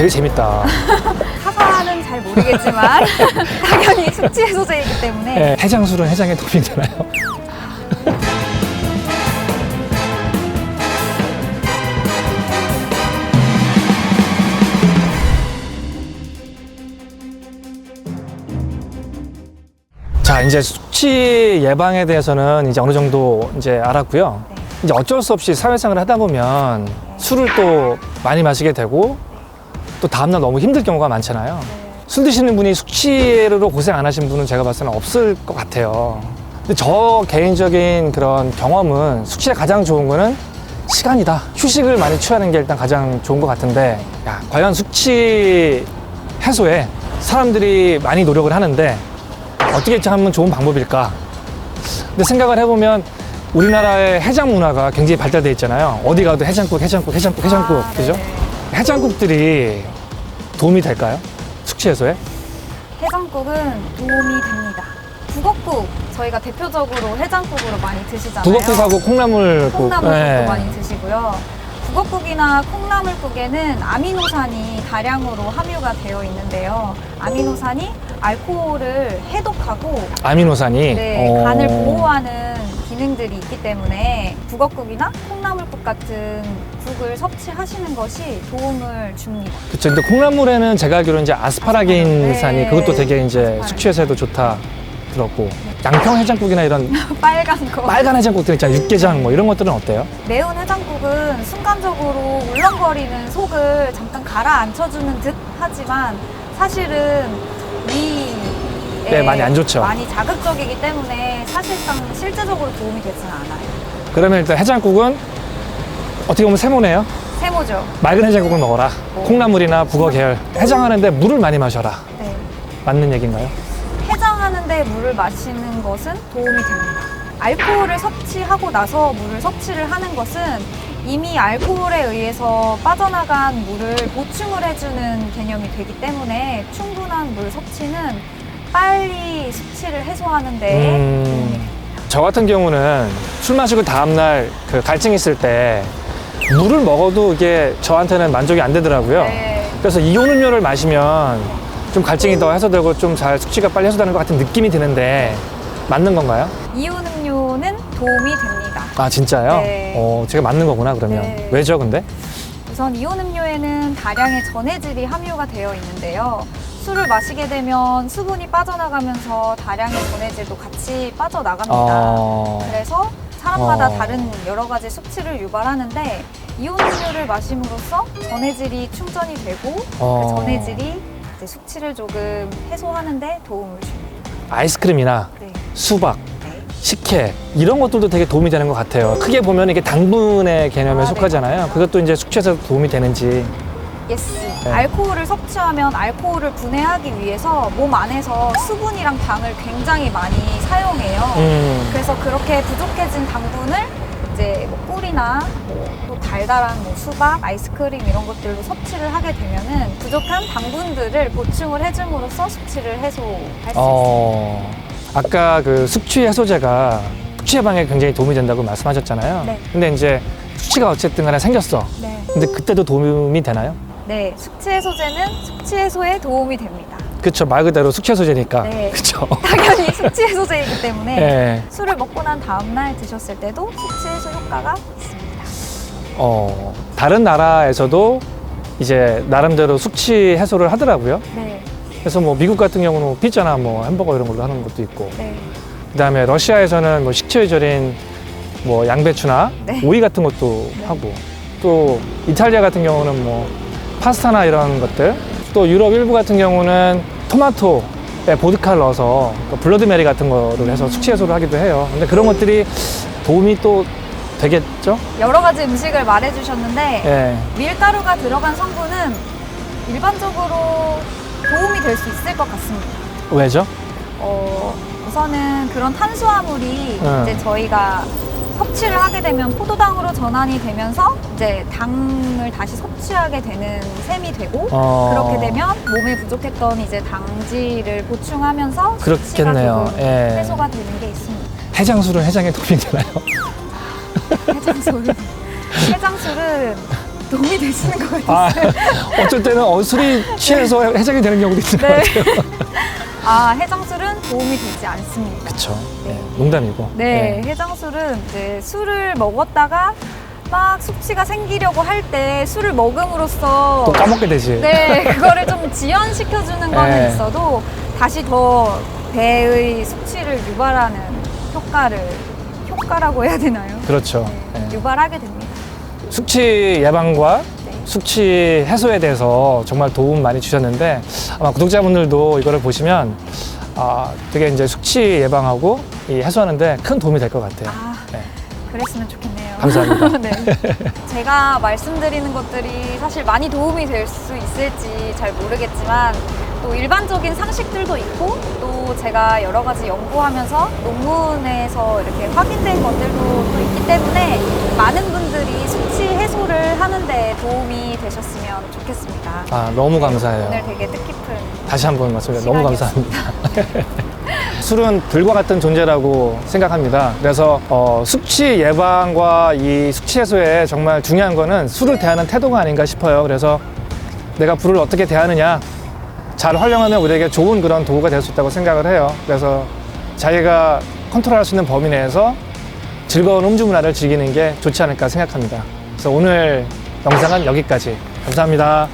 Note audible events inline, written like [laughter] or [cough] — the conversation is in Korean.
되게 재밌다. [laughs] 사과는 잘 모르겠지만 [laughs] 당연히 숙취 해소제이기 때문에 예, 해장술은 해장에 도움이 되나요? [laughs] 자, 이제 숙취 예방에 대해서는 이제 어느 정도 이제 알았고요. 네. 이제 어쩔 수 없이 사회생활을 하다 보면 술을 또 많이 마시게 되고 또 다음날 너무 힘들 경우가 많잖아요. 네. 술 드시는 분이 숙취로 고생 안 하신 분은 제가 봤을 때는 없을 것 같아요. 근데 저 개인적인 그런 경험은 숙취에 가장 좋은 거는 시간이다. 휴식을 많이 취하는 게 일단 가장 좋은 것 같은데, 야, 과연 숙취 해소에 사람들이 많이 노력을 하는데 어떻게 하면 좋은 방법일까? 근데 생각을 해보면 우리나라의 해장 문화가 굉장히 발달돼 있잖아요. 어디 가도 해장국, 해장국, 해장국, 해장국, 아, 그죠? 해장국들이 도움이 될까요? 숙취 해소에? 해장국은 도움이 됩니다. 북엇국 저희가 대표적으로 해장국으로 많이 드시잖아요. 북엇국하고 콩나물국. 콩나물국도 네. 많이 드시고요. 북엇국이나 콩나물국에는 아미노산이 다량으로 함유가 되어 있는데요. 아미노산이 알코올을 해독하고 아미노산이. 네, 어. 간을 보호하는 기능들이 있기 때문에 북엇국이나 콩나물국 같은 국을 섭취하시는 것이 도움을 줍니다. 그쵸. 근데 콩나물에는 제가 알기로 이제 아스파라긴산이 네. 그것도 되게 이제 아스파라긴. 숙취 해소에도 좋다 들었고. 양평 해장국이나 이런 [laughs] 빨간 거. 빨간 해장국들 있잖아요. 육개장 뭐 이런 것들은 어때요? 매운 해장국은 순간적으로 울렁거리는 속을 잠깐 가라앉혀주는 듯 하지만 사실은 위에 네, 많이 안 좋죠. 많이 자극적이기 때문에 사실상 실제적으로 도움이 되지는 않아요. 그러면 일단 해장국은 어떻게 보면 세모네요. 세모죠. 맑은 해장국을 먹어라. 콩나물이나 북어 계열. 해장하는데 물을 많이 마셔라. 네. 맞는 얘기인가요? 해장하는데 물을 마시는 것은 도움이 됩니다. 알코올을 섭취하고 나서 물을 섭취를 하는 것은 이미 알코올에 의해서 빠져나간 물을 보충을 해주는 개념이 되기 때문에 충분한 물 섭취는 빨리 숙취를 해소하는데 음. 저 같은 경우는 술 마시고 다음날 그 갈증 있을 때 물을 먹어도 이게 저한테는 만족이 안 되더라고요. 네. 그래서 이온 음료를 마시면 좀 갈증이 더 해소되고 좀 잘 숙취가 빨리 해소되는 것 같은 느낌이 드는데 맞는 건가요? 이온 음료는 도움이 됩니다. 아 진짜요? 네. 어 제가 맞는 거구나 그러면 네. 왜죠 근데? 우선 이온 음료에는 다량의 전해질이 함유가 되어 있는데요. 술을 마시게 되면 수분이 빠져나가면서 다량의 전해질도 같이 빠져나갑니다. 어... 그래서 사람마다 어. 다른 여러 가지 숙취를 유발하는데 이온 음료를 마심으로써 전해질이 충전이 되고 어. 그 전해질이 이제 숙취를 조금 해소하는데 도움을 줍니다. 아이스크림이나 네. 수박, 네. 식혜 이런 것들도 되게 도움이 되는 것 같아요. 크게 보면 이게 당분의 개념에 아, 네, 속하잖아요. 그것도 이제 숙취에서 도움이 되는지. 예스. 네. 알코올을 섭취하면 알코올을 분해하기 위해서 몸 안에서 수분이랑 당을 굉장히 많이 사용해요. 음. 그래서 그렇게 부족해진 당분을 이제 뭐 꿀이나 뭐또 달달한 뭐 수박, 아이스크림 이런 것들로 섭취를 하게 되면은 부족한 당분들을 보충을 해줌으로써 숙취를 해소할 수 있습니다. 어, 아까 그 숙취 해소제가 숙취 예방에 굉장히 도움이 된다고 말씀하셨잖아요. 네. 근데 이제 숙취가 어쨌든 간에 생겼어. 네. 근데 그때도 도움이 되나요? 네, 숙취 해소제는 숙취 해소에 도움이 됩니다. 그쵸. 말 그대로 숙취 해소제니까. 네. [laughs] 그쵸. 당연히 숙취 해소제이기 때문에 예. 술을 먹고 난 다음 날 드셨을 때도 숙취 해소 효과가 있습니다. 어, 다른 나라에서도 이제 나름대로 숙취 해소를 하더라고요. 네, 그래서 뭐 미국 같은 경우는 뭐 피자나 뭐 햄버거 이런 걸로 하는 것도 있고. 네, 그다음에 러시아에서는 뭐 식초에 절인 뭐 양배추나 네. 오이 같은 것도 네. 하고 또 이탈리아 같은 경우는 뭐 파스타나 이런 것들 또 유럽 일부 같은 경우는 토마토에 보드카를 넣어서 그 블러드메리 같은 거를 해서 음. 숙취 해소를 하기도 해요. 근데 그런 것들이 도움이 또 되겠죠? 여러 가지 음식을 말해주셨는데 예. 밀가루가 들어간 성분은 일반적으로 도움이 될 수 있을 것 같습니다. 왜죠? 어, 우선은 그런 탄수화물이 응. 이제 저희가 섭취를 하게 되면 포도당으로 전환이 되면서 이제 당을 다시 섭취하게 되는 셈이 되고 어. 그렇게 되면 몸에 부족했던 이제 당질을 보충하면서 그렇겠네요. 조금 예. 해소가 되는 게 있습니다. 해장술은 해장에 도움이 되나요? [laughs] 해장술은 해장술은 도움이 되시는 것 같아요. 아, 어쩔 때는 어, 술이 취해서 해장이 되는 경우도 있는 네. 것 같아요. [laughs] 아, 해장술은 도움이 되지 않습니다. 그쵸. 네. 네, 농담이고. 네, 해장술은 이제 술을 먹었다가 막 숙취가 생기려고 할 때 술을 먹음으로써 또 까먹게 되지. 네, 그거를 좀 지연시켜주는 거는 네. 있어도 다시 더 배의 숙취를 유발하는 효과를 효과라고 해야 되나요? 그렇죠. 네, 네. 유발하게 됩니다. 숙취 예방과 네. 숙취 해소에 대해서 정말 도움 많이 주셨는데 아마 구독자분들도 이거를 보시면 아, 되게 이제 숙취 예방하고 이 해소하는데 큰 도움이 될 것 같아요. 아, 네. 그랬으면 좋겠네요. 감사합니다. [laughs] 네. 제가 말씀드리는 것들이 사실 많이 도움이 될 수 있을지 잘 모르겠지만 또 일반적인 상식들도 있고 또 제가 여러 가지 연구하면서 논문에서 이렇게 확인된 것들도 또 있기 때문에 많은 분들이 숙취 해소를 하는데 도움이 되셨으면 좋겠습니다. 아, 너무 감사해요. 오늘 되게 뜻깊은 다시 한 번 말씀드려요. 너무 시간이었습니다. 감사합니다. [laughs] 술은 불과 같은 존재라고 생각합니다. 그래서 어, 숙취 예방과 이 숙취 해소에 정말 중요한 거는 술을 대하는 태도가 아닌가 싶어요. 그래서 내가 불을 어떻게 대하느냐 잘 활용하면 우리에게 좋은 그런 도구가 될 수 있다고 생각을 해요. 그래서 자기가 컨트롤할 수 있는 범위 내에서 즐거운 음주 문화를 즐기는 게 좋지 않을까 생각합니다. 그래서 오늘 영상은 여기까지. 감사합니다.